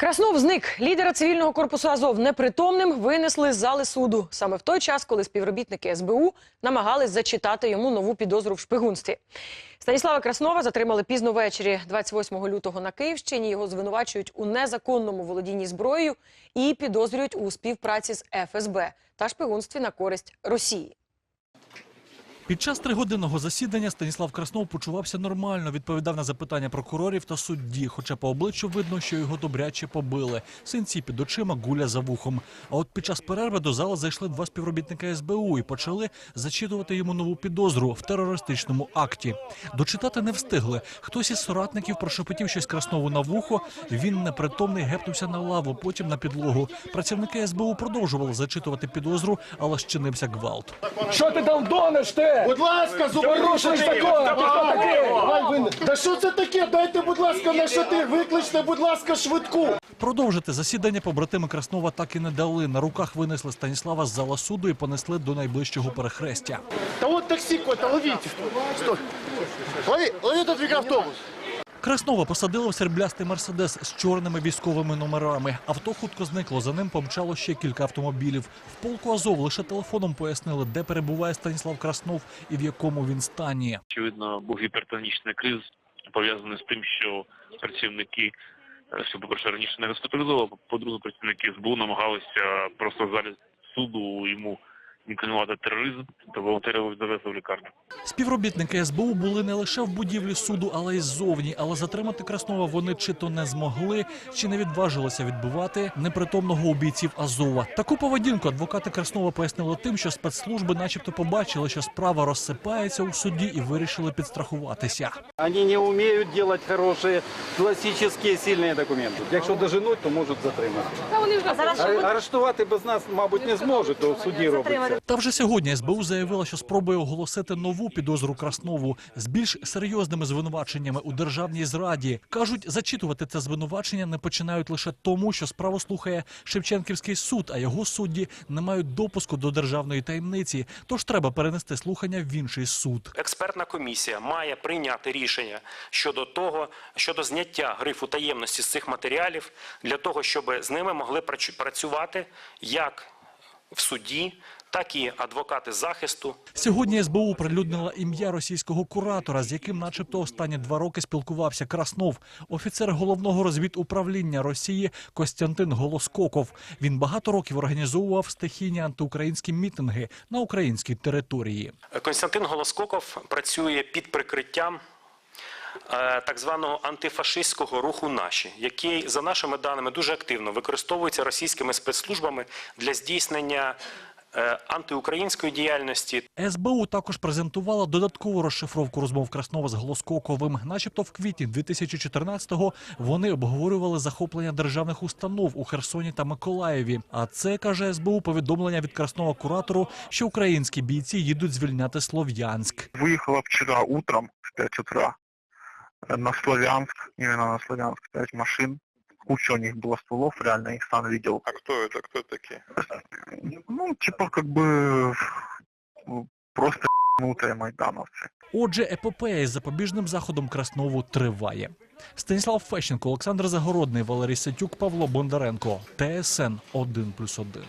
Краснов зник. Лідера цивільного корпусу Азов непритомним винесли з зали суду саме в той час, коли співробітники СБУ намагались зачитати йому нову підозру в шпигунстві. Станіслава Краснова затримали пізно ввечері 28 лютого на Київщині. Його звинувачують у незаконному володінні зброєю і підозрюють у співпраці з ФСБ та шпигунстві на користь Росії. Під час тригодинного засідання Станіслав Краснов почувався нормально, відповідав на запитання прокурорів та судді, хоча по обличчю видно, що його добряче побили. Синці під очима, гуля за вухом. А от під час перерви до зали зайшли два співробітника СБУ і почали зачитувати йому нову підозру в терористичному акті. Дочитати не встигли. Хтось із соратників прошепотів щось Краснову на вухо. Він непритомний гепнувся на лаву, потім на підлогу. Працівники СБУ продовжували зачитувати підозру, але щинився гвалт. Що ти там донеш ти? Будь ласка, зупиніть закон, ти хто такий? Давай ви- Та що це таке? Дайте, будь ласка, на шатир, ти викличте, будь ласка, швидку. Продовжити засідання побратими Краснова так і не дали. На руках винесли Станіслава з зала суду і понесли до найближчого перехрестя. Та от таксі какой-то, ловіть. Стой. Лови, лови тут мікроавтобус. Краснова посадили в серблястий мерседес з чорними військовими номерами. Авто хутко зникло. За ним помчало ще кілька автомобілів. В полку Азов лише телефоном пояснили, де перебуває Станіслав Краснов і в якому він стані. очевидно, був гіпертонічний криз, пов'язаний з тим, що працівники, е, що, по-перше, раніше не госпіталізували, по-друге, працівники СБУ намагалися просто в суду йому інкримінувати тероризм та волонтерів завезли в лікарню. Співробітники СБУ були не лише в будівлі суду, але й ззовні. Але затримати Краснова вони чи то не змогли, чи не відважилися відбивати непритомного у бійців Азова. Таку поведінку адвокати Краснова пояснили тим, що спецслужби, начебто, побачили, що справа розсипається у суді, і вирішили підстрахуватися. Они не умеют делать хорошие классические сильные документы. Якщо доженуть, то можуть затримати. А- Арештувати без нас, мабуть, не зможуть, то в суді робиться. Та вже сьогодні СБУ заявила, що спробує оголосити нову підозру Краснову з більш серйозними звинуваченнями у державній зраді. кажуть, зачитувати це звинувачення не починають лише тому, що справу слухає Шевченківський суд, а його судді не мають допуску до державної таємниці. Тож треба перенести слухання в інший суд. експертна комісія має прийняти рішення щодо того, щодо зняття грифу таємності з цих матеріалів для того, щоб з ними могли працю- працювати як в суді, так і адвокати захисту, Сьогодні СБУ прилюднила ім'я російського куратора, з яким, начебто, останні два роки спілкувався Краснов, офіцер головного розвідуправління Росії Костянтин Голоскоков. Він багато років організовував стихійні антиукраїнські мітинги на українській території. Константин Голоскоков працює під прикриттям е, так званого антифашистського руху наші, який, за нашими даними, дуже активно використовується російськими спецслужбами для здійснення антиукраїнської діяльності СБУ також презентувала додаткову розшифровку розмов Краснова з Голоскоковим. Начебто в квітні 2014-го вони обговорювали захоплення державних установ у Херсоні та Миколаєві. А це каже СБУ повідомлення від Красного куратору, що українські бійці їдуть звільняти Слов'янськ. выехала вчера утром в 5 утра э, на Славянск, именно на Славянск, 5 машин Куча у них было стволов, реально их сам видел. А хто це? Хто такі? Ну, типа как бы ну, просто ебанутые майдановцы. Отже, епопея із запобіжним заходом Краснову триває. Станіслав Фещенко, Олександр Загородний, Валерій Сетюк, Павло Бондаренко. ТСН 1+,1.